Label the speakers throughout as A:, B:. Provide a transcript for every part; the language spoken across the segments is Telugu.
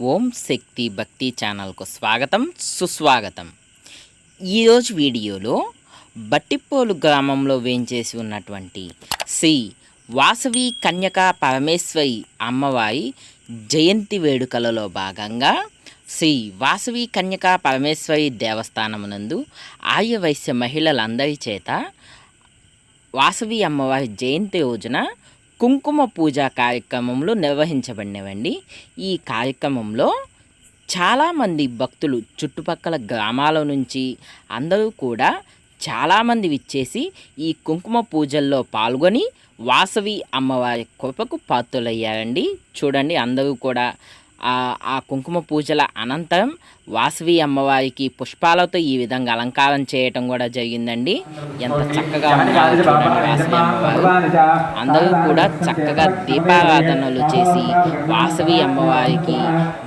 A: ఓం శక్తి భక్తి ఛానల్కు స్వాగతం సుస్వాగతం. ఈరోజు వీడియోలో బట్టిపోలు గ్రామంలో వేంచేసి ఉన్నటువంటి శ్రీ వాసవి కన్యకా పరమేశ్వరి అమ్మవారి జయంతి వేడుకలలో భాగంగా శ్రీ వాసవి కన్యకా పరమేశ్వరి దేవస్థానమునందు ఆర్యవైశ్య మహిళలందరి చేత వాసవి అమ్మవారి జయంతి రోజున కుంకుమ పూజ కార్యక్రమంలో నిర్వహించబడినవండి. ఈ కార్యక్రమంలో చాలామంది భక్తులు చుట్టుపక్కల గ్రామాల నుంచి అందరూ కూడా చాలామంది విచ్చేసి ఈ కుంకుమ పూజల్లో పాల్గొని వాసవి అమ్మవారి కృపకు పాత్రలయ్యారండి. చూడండి అందరూ కూడా ఆ కుంకుమ పూజల అనంతరం వాసవి అమ్మవారికి పుష్పాలతో ఈ విధంగా అలంకారం చేయటం కూడా జరిగిందండి. ఎంత చక్కగా ఉన్నారో చూడండి వాసవి అమ్మవారు. అందరూ కూడా చక్కగా దీపారాధనలు చేసి వాసవి అమ్మవారికి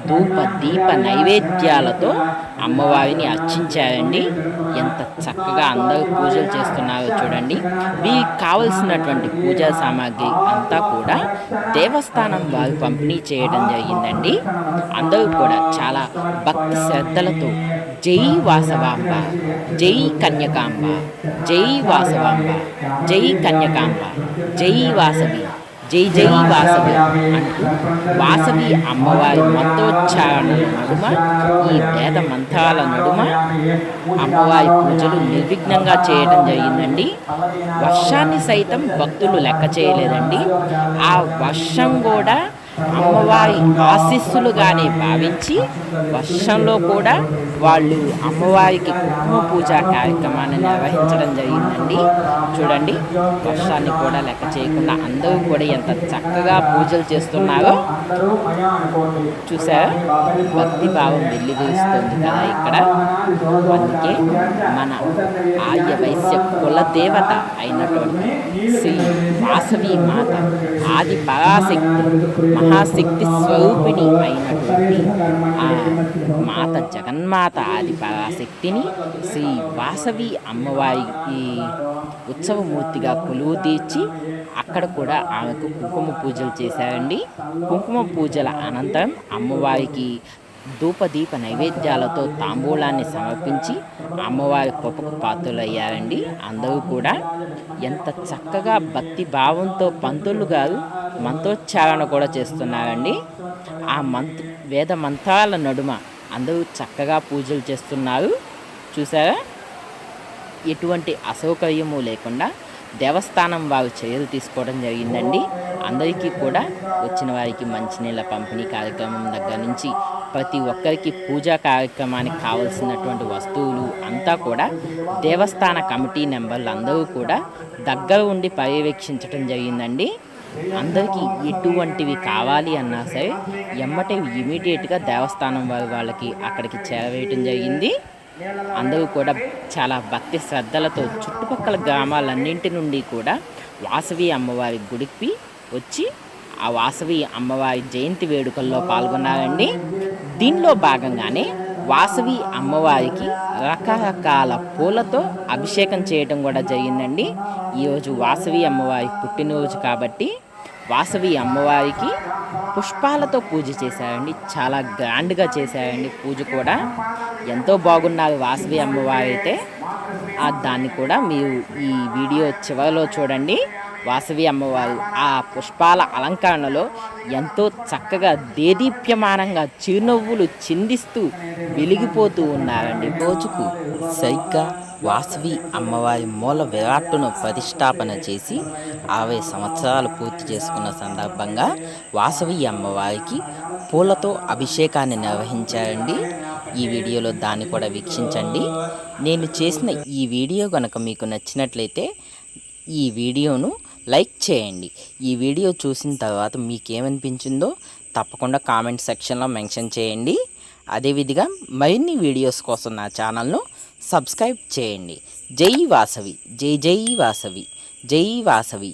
A: ధూప దీప నైవేద్యాలతో అమ్మవారిని అర్చించారండి. ఎంత చక్కగా అందరూ పూజలు చేస్తున్నారో చూడండి. వీరికి కావలసినటువంటి పూజా సామాగ్రి అంతా కూడా దేవస్థానం వారు పంపిణీ చేయడం జరిగిందండి. అందరూ కూడా చాలా భక్తి శ్రద్ధలతో జై వాసవాంబ జై కన్యకాంబ జై వాసవాంబ జై కన్యకాంబ జై వాసవి జై జై వాసవి అంటూ వాసవి అమ్మవారి మంత్రోచ్చారణ నడుమ ఈ వేద మంత్రాల నడుమ అమ్మవారి పూజలు నిర్విఘ్నంగా చేయడం జరిగిందండి. వర్షాన్ని సైతం భక్తులు లెక్క చేయలేదండి. ఆ వర్షం కూడా అమ్మవారి ఆశీస్సులుగానే భావించి వర్షంలో కూడా వాళ్ళు అమ్మవారికి కుంకుమ పూజ కార్యక్రమాన్ని నిర్వహించడం జరిగిందండి. చూడండి వర్షాన్ని కూడా లెక్క చేయకుండా అందరూ కూడా ఎంత చక్కగా పూజలు చేస్తున్నారో చూసారా? భక్తి భావం వెల్లివిరుస్తుంది కదా ఇక్కడ. అందుకే మన ఆర్య వైశ్య కుల దేవత అయినటువంటి శ్రీ వాసవి మాత ఆది పరాశక్తి మహాశక్తి స్వరూపిణి అయినటువంటి ఆ మాత జగన్మాత ఆది పరాశక్తిని శ్రీ వాసవి అమ్మవారికి ఉత్సవమూర్తిగా కొలువు తీర్చి అక్కడ కూడా ఆమెకు కుంకుమ పూజలు చేశారండి. కుంకుమ పూజల అనంతరం అమ్మవారికి ధూపదీప నైవేద్యాలతో తాంబూలాన్ని సమర్పించి అమ్మవారి కృపకు పాత్రలయ్యారండి. అందరూ కూడా ఎంత చక్కగా భక్తి భావంతో పంతులు గారు మంత్రోచ్చారణ కూడా చేస్తున్నారండి. ఆ మంత్ వేద మంత్రాల నడుమ అందరూ చక్కగా పూజలు చేస్తున్నారు. చూసారా? ఎటువంటి అసౌకర్యము లేకుండా దేవస్థానం వారు చర్యలు తీసుకోవడం జరిగిందండి. అందరికీ కూడా వచ్చిన వారికి మంచినీళ్ళ పంపిణీ కార్యక్రమం దగ్గర నుంచి ప్రతి ఒక్కరికి పూజా కార్యక్రమానికి కావలసినటువంటి వస్తువులు అంతా కూడా దేవస్థాన కమిటీ మెంబర్లు అందరూ కూడా దగ్గర ఉండి పర్యవేక్షించడం జరిగిందండి. అందరికీ ఎటువంటివి కావాలి అన్నా సరే ఎమ్మటే ఇమీడియట్గా దేవస్థానం వారి వాళ్ళకి అక్కడికి చేరవేయటం జరిగింది. అందరూ కూడా చాలా భక్తి శ్రద్ధలతో చుట్టుపక్కల గ్రామాలన్నింటి నుండి కూడా వాసవి అమ్మవారి గుడికి వచ్చి ఆ వాసవి అమ్మవారి జయంతి వేడుకల్లో పాల్గొన్నారండి. దీనిలో భాగంగానే వాసవి అమ్మవారికి రకరకాల పూలతో అభిషేకం చేయటం కూడా జరిగిందండి. ఈరోజు వాసవి అమ్మవారి పుట్టినరోజు కాబట్టి వాసవి అమ్మవారికి పుష్పాలతో పూజ చేశారండి. చాలా గ్రాండ్గా చేశారండి పూజ కూడా. ఎంతో బాగున్నారు వాసవి అమ్మవారు అయితే దాన్ని కూడా మీరు ఈ వీడియో చివరిలో చూడండి. వాసవి అమ్మవారు ఆ పుష్పాల అలంకరణలో ఎంతో చక్కగా దేదీప్యమానంగా చిరునవ్వులు చిందిస్తూ వెలిగిపోతూ ఉన్నారండి రోజుకు. సరిగ్గా వాసవి అమ్మవారి మూల విరాట్టును ప్రతిష్టాపన చేసి అరవై సంవత్సరాలు పూర్తి చేసుకున్న సందర్భంగా వాసవి అమ్మవారికి పూలతో అభిషేకాన్ని నిర్వహించారండి. ఈ వీడియోలో దాన్ని కూడా వీక్షించండి. నేను చేసిన ఈ వీడియో కనుక మీకు నచ్చినట్లయితే ఈ వీడియోను లైక్ చేయండి. ఈ వీడియో చూసిన తర్వాత మీకేమనిపించిందో తప్పకుండా కామెంట్ సెక్షన్లో మెన్షన్ చేయండి. అదేవిధంగా మరిన్ని వీడియోస్ కోసం నా ఛానల్ను సబ్స్క్రైబ్ చేయండి. జై వాసవి. జై జై వాసవి. జై వాసవి.